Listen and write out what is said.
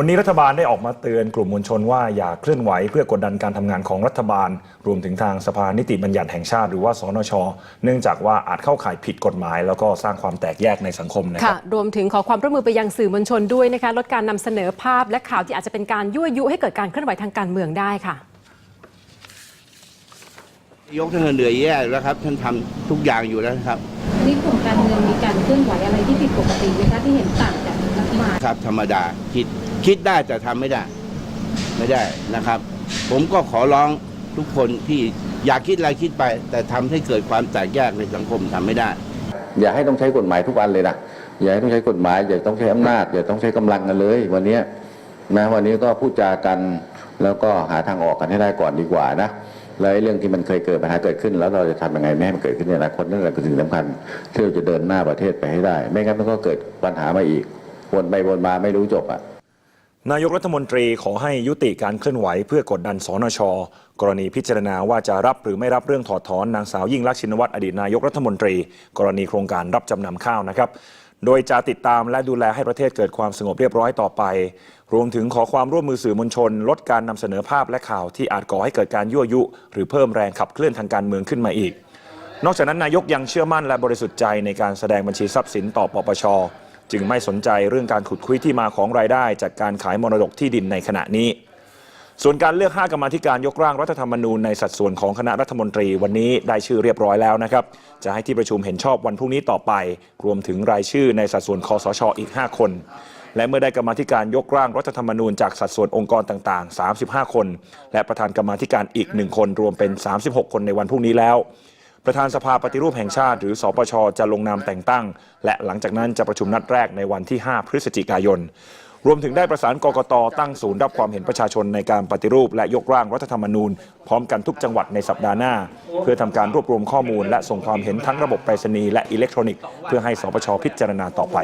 วันนี้รัฐบาลได้ออกมาเตือนกลุ่มมวลชนว่าอย่าเคลื่อนไหวเพื่อกดดันการทำงานของรัฐบาล รวมถึงทางสภานิติบัญญัติแห่งชาติหรือว่าสนช เนื่องจากว่าอาจเข้าข่ายผิดกฎหมาย แล้วก็สร้างความแตกแยกในสังคมนะคค่ะรับรวมถึงขอความร่วมมือไปยังสื่อมวลชนด้วยนะคะลดการนำเสนอภาพและข่าวที่อาจจะเป็นการยั่วยุให้เกิดการเคลื่อนไหวทางการเมืองได้ค่ะ ยกท่านเหนื่อยแย่อยู่แล้วครับท่านทำทุกอย่างอยู่แล้วนะครับวันนี้กลุ่มการเมืองมีการเคลื่อนไหวอะไรที่ผิดปกติไหมคะที่เห็นต่างจากรัฐบาลครับธรรมดาคิด คิดได้แต่ทำไม่ได้ ไม่ได้นะครับ ผมก็ขอร้องทุกคนที่อยากคิดอะไรคิดไป แต่ทำให้เกิดความแตกแยกในสังคมทำไม่ได้ อย่าให้ต้องใช้กฎหมายทุกอันเลยนะอย่าให้ต้องใช้กฎหมายอย่าต้องใช้อำนาจอย่าต้องใช้กำลังกันเลย วันนี้ยนะวันนี้ก็พูดจากันแล้วก็หาทางออกกันให้ได้ก่อนดีกว่านะแล้วเรื่องที่มันเคยเกิดปัญหาเกิดขึ้น แล้วเราจะทำยังไงไม่ให้มันเกิดขึ้นในอนาคตนั่นแหละคือสิ่งสำคัญที่เราจะเดินหน้าประเทศไปให้ได้ ไม่งั้นมันก็เกิดปัญหามาอีกวนไปวนมาไม่รู้จบอะ นายกรัฐมนตรีขอให้ยุติการเคลื่อนไหวเพื่อกดดันสนช กรณีพิจารณาว่าจะรับหรือไม่รับเรื่องถอดถอนนางสาวยิ่งลักษณ์ชินวัตรอดีตนายกรัฐมนตรี กรณีโครงการรับจำนำข้าวนะครับ โดยจะติดตามและดูแลให้ประเทศเกิดความสงบเรียบร้อยต่อไป รวมถึงขอความร่วมมือสื่อมวลชน ลดการนำเสนอภาพและข่าวที่อาจก่อให้เกิดการยั่วยุ หรือเพิ่มแรงขับเคลื่อนทางการเมืองขึ้นมาอีก นอกจากนั้นนายกยังเชื่อมั่นและบริสุทธิ์ใจในการแสดงบัญชีทรัพย์สินต่อปปช จึงไม่สนใจเรื่องการขุดคุยที่มาของรายได้ จากการขายมรดกที่ดินในขณะนี้ ส่วนการเลือก 5 กรรมาธิการยกร่างรัฐธรรมนูญในสัดส่วนของคณะรัฐมนตรีวันนี้ได้ชื่อเรียบร้อยแล้วนะครับ จะให้ที่ประชุมเห็นชอบวันพรุ่งนี้ต่อไป รวมถึงรายชื่อในสัดส่วนคอสชอีก 5 คนและเมื่อได้กรรมาธิการยกร่างรัฐธรรมนูญจากสัดส่วนองค์กรต่าง ๆ 35 คน และประธานกรรมาธิการอีก 1 คน รวมเป็น 36 คนในวันพรุ่งนี้แล้ว ประธานสภาปฏิรูปแห่งชาติ หรือสปชจะลงนามแต่งตั้ง และหลังจากนั้นจะประชุมนัดแรกในวันที่ 5 พฤศจิกายน รวมถึงได้ประสานกกตตั้งศูนย์รับความเห็นประชาชนในการปฏิรูป และยกร่างรัฐธรรมนูญ พร้อมกันทุกจังหวัดในสัปดาห์หน้า เพื่อทำการรวบรวมข้อมูล และส่งความเห็นทั้งระบบไปรษณีย์และอิเล็กทรอนิกส์เพื่อให้สปชพิจารณาต่อไป